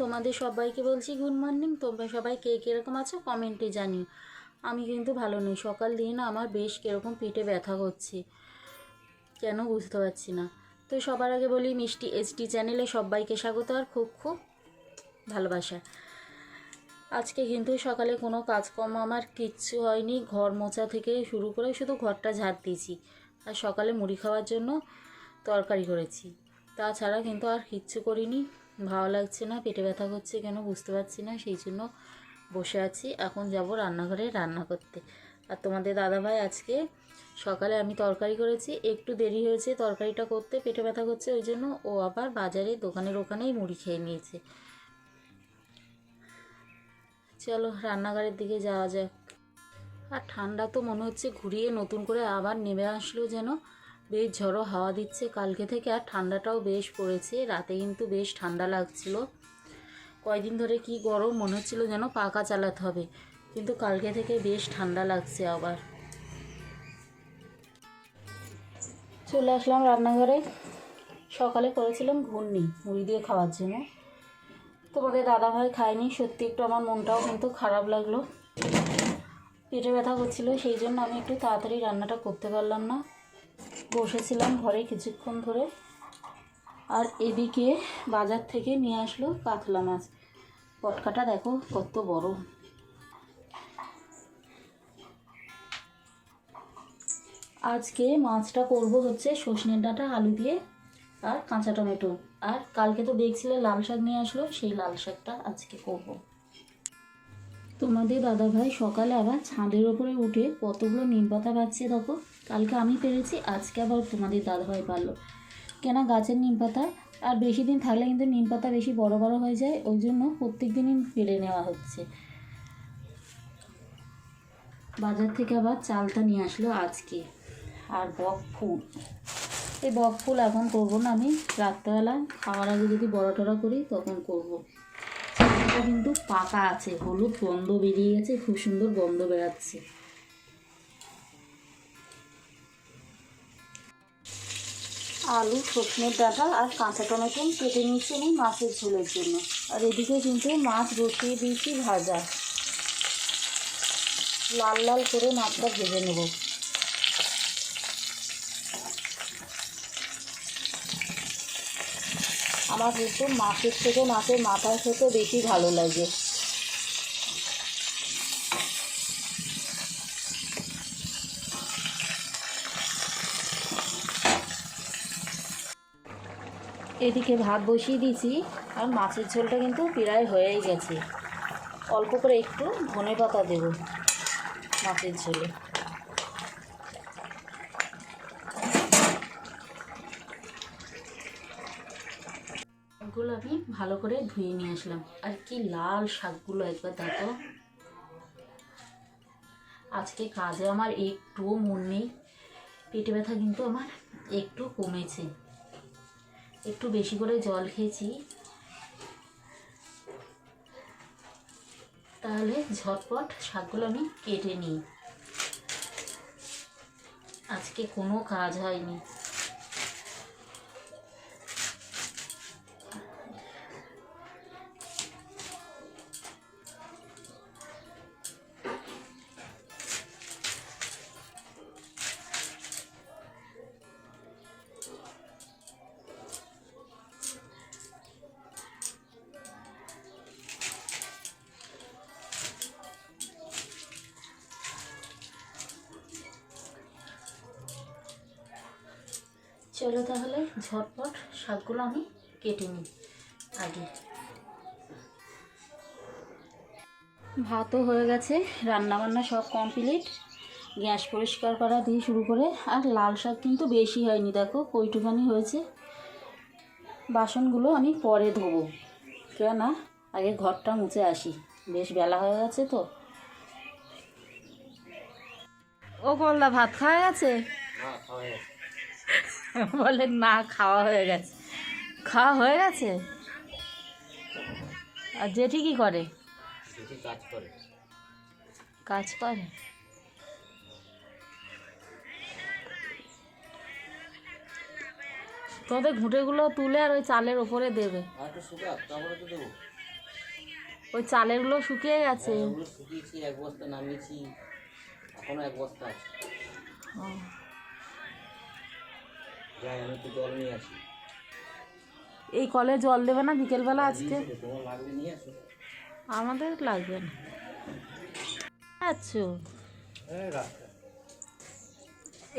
তোমাদের সবাইকে বলছি গুড মর্নিং তোমরা সবাই কে কীরকম আছো? কমেন্টে জানিও। আমি কিন্তু ভালো নেই। সকাল দিন আমার বেশ কীরকম পেটে ব্যথা করছে। কেন বুঝতে পারছি না। তো সবার আগে বলি, মিষ্টি এইচডি চ্যানেলে সবাইকে স্বাগত আর খুব খুব ভালোবাসা। আজকে কিন্তু সকালে কোনো কাজকর্ম আমার কিচ্ছু হয়নি। ঘর মোছা থেকে শুরু করে শুধু ঘরটা ঝাড় দিয়েছি। আর সকালে মুড়ি খাওয়ার জন্য তরকারি করেছি। তাছাড়া কিন্তু আর কিচ্ছু করিনি। ভালো লাগছে না, পেটে ব্যথা করছে কেন বুঝতে পারছি না, সেই জন্য বসে আছি। এখন যাব রান্নাঘরে রান্না করতে। আর তোমাদের দাদাভাই আজকে সকালে আমি তরকারি করেছি, একটু দেরি হয়েছে তরকারিটা করতে, পেটে ব্যথা করছে, ওই জন্য ও আবার বাজারে দোকানের ওখানেই মুড়ি খেয়ে নিয়েছে। চলো রান্নাঘরের দিকে যাওয়া যাক। আর ঠান্ডা তো মনে হচ্ছে, ঘুরিয়ে নতুন করে আবার নেমে আসলো যেন। বেশ ঝড়ো হাওয়া দিচ্ছে। কালকে থেকে আর ঠান্ডাটাও বেশ পড়েছে। রাতে কিন্তু বেশ ঠান্ডা লাগছিল। কয়দিন ধরে কি গরম, মনে হচ্ছিল যেন পাকা চালাতে হবে। কিন্তু কালকে থেকে বেশ ঠান্ডা লাগছে আবার। চলে আসলাম রান্নাঘরে। সকালে করেছিলাম ঘূর্ণি মুড়ি দিয়ে খাওয়ার জন্য। তোমাদের দাদাভাই খায়নি, সত্যি একটু আমার মনটাও কিন্তু খারাপ লাগল। পেটে ব্যথা করছিল, সেই জন্য আমি একটু তাড়াতাড়ি রান্নাটা করতে পারলাম না। বসেছিলাম ঘরে কিছুক্ষণ ধরে। আর এদিকে বাজার থেকে নিয়ে আসলো কাতলা মাছ। পটকাটা দেখো কত বড়। আজকে মাছটা করব হচ্ছে সজনে ডাঁটা, আলু দিয়ে আর কাঁচা টমেটো। আর কালকে তো দেখছিলে লাল শাক নিয়ে আসলো, সেই লাল শাকটা আজকে করব। তোমাদের দাদাভাই সকালে আবার ছাদের ওপরে উঠে কতগুলো নিম পাতা দেখো। কালকে আমি পেরেছি, আজকে আবার তোমাদের দাদাভাই পারল। কেন গাছের নিম পাতা, আর বেশি দিন থাকলে কিন্তু নিম পাতা বেশি বড় বড় হয়ে যায়, ওই জন্য প্রত্যেক দিনই পেরে নেওয়া হচ্ছে। বাজার থেকে আবার চালটা নিয়ে আসলো আজকে, আর বক ফুল। এই বক ফুল এখন করব না আমি, রাত্রেবেলা খাওয়ার আগে যদি বড় টড়া করি তখন করব। কিন্তু পাকা আছে, হলুদ গন্ধ বেরিয়ে গেছে, খুব সুন্দর গন্ধ বেরাচ্ছে। আলু সজনের ডাঁটা আর কাঁচা টমেটো কেটে নিয়েছি আমি মাছের ঝোলের জন্য। আর এদিকে কিন্তু মাছ বসিয়ে দিয়েছি ভাজা। লাল লাল করে মাছটা ভেজে নেব। আমার কিন্তু মাছের থেকে মাছের মাথা খেতে বেশি ভালো লাগে। এদিকে ভাত বসিয়ে দিয়েছি, আর মাছের ঝোলটা কিন্তু প্রায় হয়েই গেছে। অল্প করে একটু ধনে পাতা দেব মাছের ঝোলে। শাকগুলো আমি ভালো করে ধুয়ে নিয়ে আসলাম। আর কি লাল শাকগুলো একবার দেখো। আজকে কাজে আমার একটুও মন নেই। পেটে ব্যথা কিন্তু আমার একটু কমেছে। একটু বেশি করে জল খেয়েছি। তাহলে ঝটপট শাকগুলো আমি কেটে নিই। আজকে কোনো কাজ হয়নি। চলো তাহলে ঝটপট শাকগুলো আমি কেটে নিই আগে। ভাতও হয়ে গেছে রান্না বান্না সব কমপ্লিট গ্যাস পরিষ্কার করা দিয়ে শুরু করে, আর লাল শাক কিন্তু বেশি হয়নি, দেখো কইটুখানি হয়েছে। বাসনগুলো আমি পরে ধোবো কেন আগে ঘরটা মুছে আসি, বেশ বেলা হয়ে গেছে তো। ও গোল্লা ভাত খাওয়া গেছে। বলে না খাওয়া হয়ে গেছে। খাওয়া হয়ে গেছে? আর জেঠি কি করে? কাজ করে। তোদের ঘুঁটেগুলো তুলে আর ওই চালের ওপরে দেবে। ওই চালেরগুলো শুকিয়ে গেছে। শুকিয়েছি এক বস্তা নামিয়েছি এখনও এক বস্তা আছে। যাই আমি তো জল নিয়ে আসি। এই কলে জল দেবে না বিকেলবেলা আজকে? তোমার লাগবে নিয়ে আসো। আমাদের লাগবে না। আচ্ছা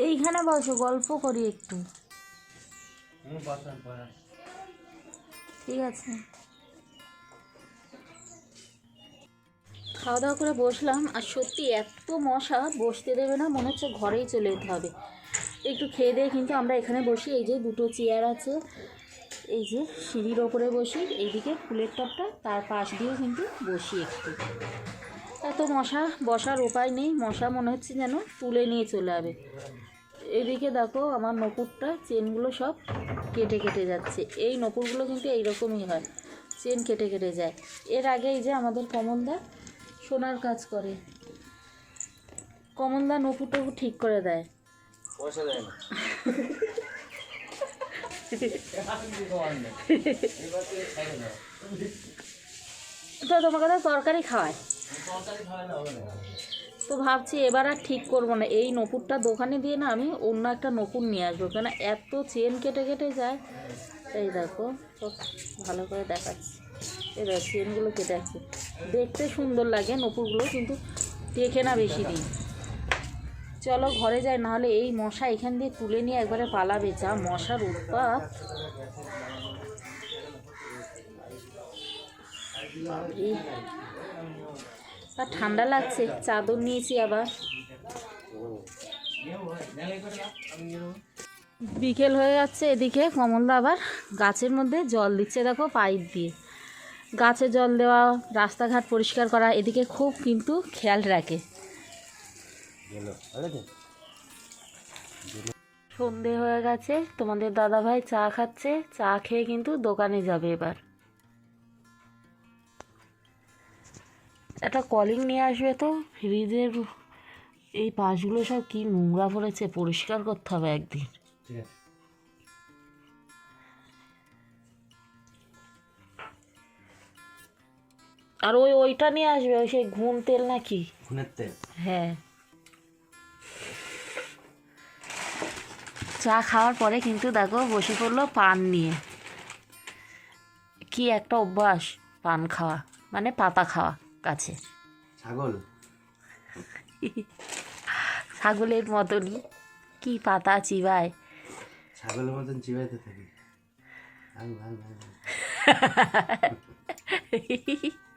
এইখানে বসো গল্প করি একটু। ঠিক আছে। খাওয়া দাওয়া করে বসলাম আর সত্যি এত মশা, বসতে দেবে না, মনে হচ্ছে ঘরেই চলে যেতে হবে। একটু খেয়ে দিয়ে কিন্তু আমরা এখানে বসি, এই যে দুটো চেয়ার আছে, এই যে সিঁড়ির ওপরে বসি, এইদিকে ফুলের টপটা, তার পাশ দিয়েও কিন্তু বসি একটু। এত মশা, বসার উপায় নেই, মশা মনে হচ্ছে যেন তুলে নিয়ে চলে যাবে। এদিকে দেখো আমার নপুরটা, চেনগুলো সব কেটে কেটে যাচ্ছে। এই নপুরগুলো কিন্তু এইরকমই হয়, চেন কেটে কেটে যায়। এর আগে এই যে আমাদের কমলদা সোনার কাজ করে। কমলদা নপুর টপুর ঠিক করে দেয়। পয়সা দেয় না। তো তোমাকে তো তরকারি খাওয়ায়। তো ভাবছি এবার আর ঠিক করব না। এই নপুরটা দোকানে দিয়ে না আমি অন্য একটা নপুর নিয়ে আসব। কেন এত চেন কেটে কেটে যায়। এই দেখো ভালো করে দেখাচ্ছি। দেখো চেনগুলো কেটে আছে। দেখতে সুন্দর লাগে নপুরগুলো, কিন্তু টেকে না বেশি দিন। চলো ঘরে যাই, নাহলে এই মশা এখান দিয়ে তুলে নিয়ে একবারে পালাবে যা মশার উৎপাত। আর ঠান্ডা লাগছে, চাদর নিয়েছি আবার। বিকেল হয়ে যাচ্ছে এদিকে কমলদা আবার গাছের মধ্যে জল দিচ্ছে, দেখো পাইপ দিয়ে। গাছে জল দেওয়া, রাস্তাঘাট পরিষ্কার করা, এদিকে খুব কিন্তু খেয়াল রাখে। সন্ধে হয়ে গেছে, তোমাদের দাদাভাই চা খাচ্ছে, চা খেয়ে কিন্তু দোকানে যাবে এবার। একটা কলিং নিয়ে আসবে তো ফ্রিজের এই পাশগুলো সব কি নোংরা পড়েছে, পরিষ্কার করতে হবে একদিন। ঠিক আছে। আর ওই ওইটা নিয়ে আসবে ওই সেই ঘুম তেল নাকি? খুনের তেল? হ্যাঁ। চা খাওয়ার পরে কিন্তু দেখো বসে পড়ল পান নিয়ে। কি একটা অভ্যাস পান খাওয়া মানে পাতা খাওয়া গাছে। ছাগল? ছাগলের মতনই। কি পাতা চিবায়। ছাগলের মতন চিবাইতে থাকি।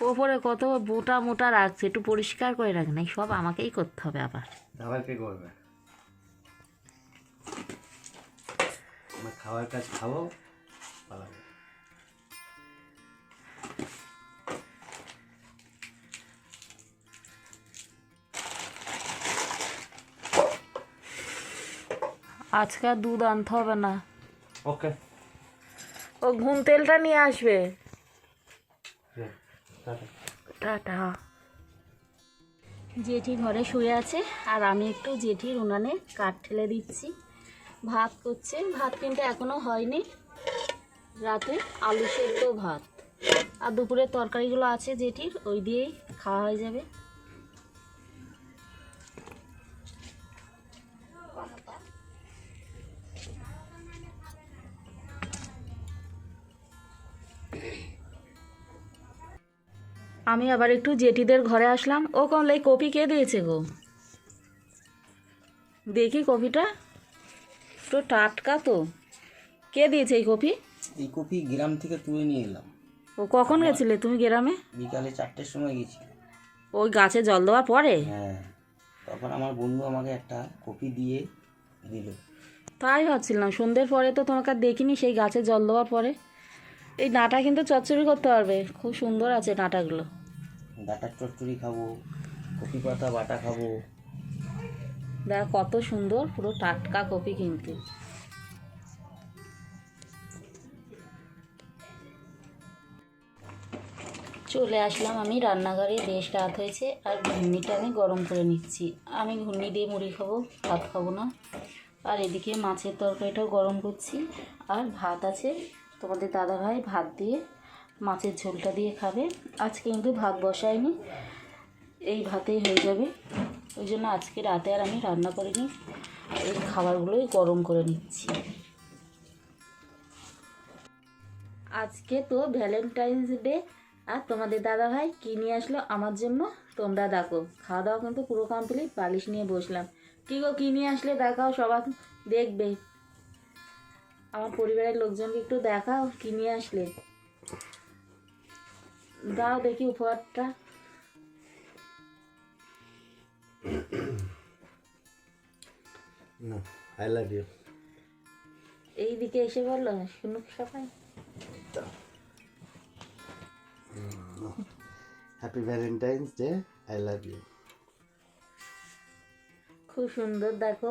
ওপরে কত মোটা মোটা রাখছে একটু পরিষ্কার করে রাখ। নাই সব আমাকেই করতে হবে আবার। দাবাই কে করবে? আমার খাওয়ার কাজ খাব পালাবো। আজকে দুধ আনতে হবে না। ওকে। ও ঘুম তেলটা নিয়ে আসবে। টাটা। জেঠি ঘরে শুয়ে আছে, আর আমি একটু জেঠির উনানে কাঠ ঠেলে দিচ্ছি। ভাত করছে, ভাত কিন্তু এখনও হয়নি। রাতে আলু সেদ্ধ ভাত। আর দুপুরের তরকারিগুলো আছে জেঠির, ওই দিয়েই খাওয়া হয়ে যাবে। আমি আবার একটু জেঠিদের ঘরে আসলাম। ও কমলা এই কপি কে দিয়েছে গো? দেখি কপিটা একটু টাটকা তো। কে দিয়েছে এই কপি এই কপি গ্রাম থেকে তুলে নিয়ে এলাম। ও কখন গেছিলে তুমি গ্রামে? বিকালে চারটের সময় গেছি ওই গাছে জল দেওয়ার পরে? হ্যাঁ তখন আমার বন্ধু আমাকে একটা কপি দিয়ে দিল। তাই ভাবছিলাম সন্ধ্যের পরে তো তোমাকে আর দেখিনি সেই গাছে জল দেওয়ার পরে। এই ডাঁটা কিন্তু চচ্চড়ি করতে পারবে। খুব সুন্দর আছে ডাঁটাগুলো ডাটার চচ্চড়ি খাব কপি পাতা বাটা খাব। দেখ কত সুন্দর পুরো টাটকা কপি কিন্তু। চলে আসলাম আমি রান্নাঘরে বেশ রাত হয়েছে আর ঘুগনিটা আমি গরম করে নিচ্ছি। আমি ঘুগনি দিয়ে মুড়ি খাব ভাত খাব না। আর এদিকে মাছের তরকারিটাও গরম করছি আর ভাত আছে তোমাদের দাদা ভাই ভাত দিয়ে মাছের ঝোলটা দিয়ে খাবে। আজকে কিন্তু ভাত বসায়নি, এই ভাতেই হয়ে যাবে। ওই জন্য আজকে রাতে আর আমি রান্না করিনি, এই খাবারগুলোই গরম করে নিচ্ছি। আজকে তো ভ্যালেন্টাইন্স ডে, আর তোমাদের দাদা ভাই কী নিয়ে আসলো আমার জন্য তোমরা দেখো। খাওয়া দাওয়া কিন্তু পুরো কমপ্লিট বালিশ নিয়ে বসলাম। কী গো, কী নিয়ে আসলে দেখাও সবাই, দেখবে। আমার পরিবারের লোকজনকে একটু দেখাও কী নিয়ে আসলে দাও দেখি উপহারটা No, I love you. এই দিকে এসে বলল শুনুক সবাই Happy Valentine's Day. I love you. খুব সুন্দর দেখো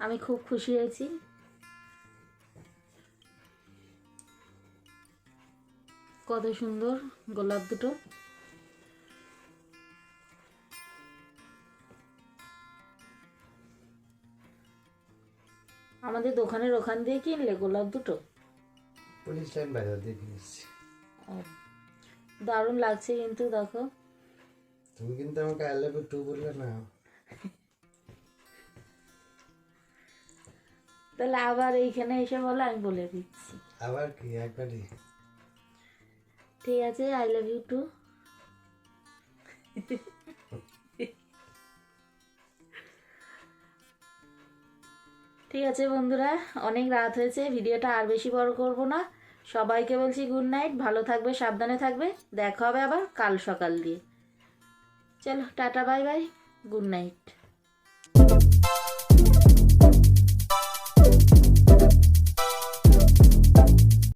আমি খুব খুশি হয়েছি। কত সুন্দর গোলাপ দুটো। আমাদের দোকানের ওখান দিয়ে কিনলে গোলাপ দুটো? পুলিশ লাইন বাজার দিয়ে কিনেছি দারুণ লাগছে কিন্তু দেখো। তুমি কিন্তু আমাকে আই লাভ ইউ টু বললে না। তাহলে আবার এইখানে এসে বলো আমি বলে দিচ্ছি। আবার কি? একবারই। ঠিক আছে আই লাভ ইউ টু ঠিক আছে বন্ধুরা অনেক রাত হয়েছে ভিডিওটা আর বেশি বড় করব না। সবাইকে বলছি গুড নাইট ভালো থাকবে সাবধানে থাকবে। দেখা হবে আবার কাল সকাল দিয়ে। চলো tata bye bye good night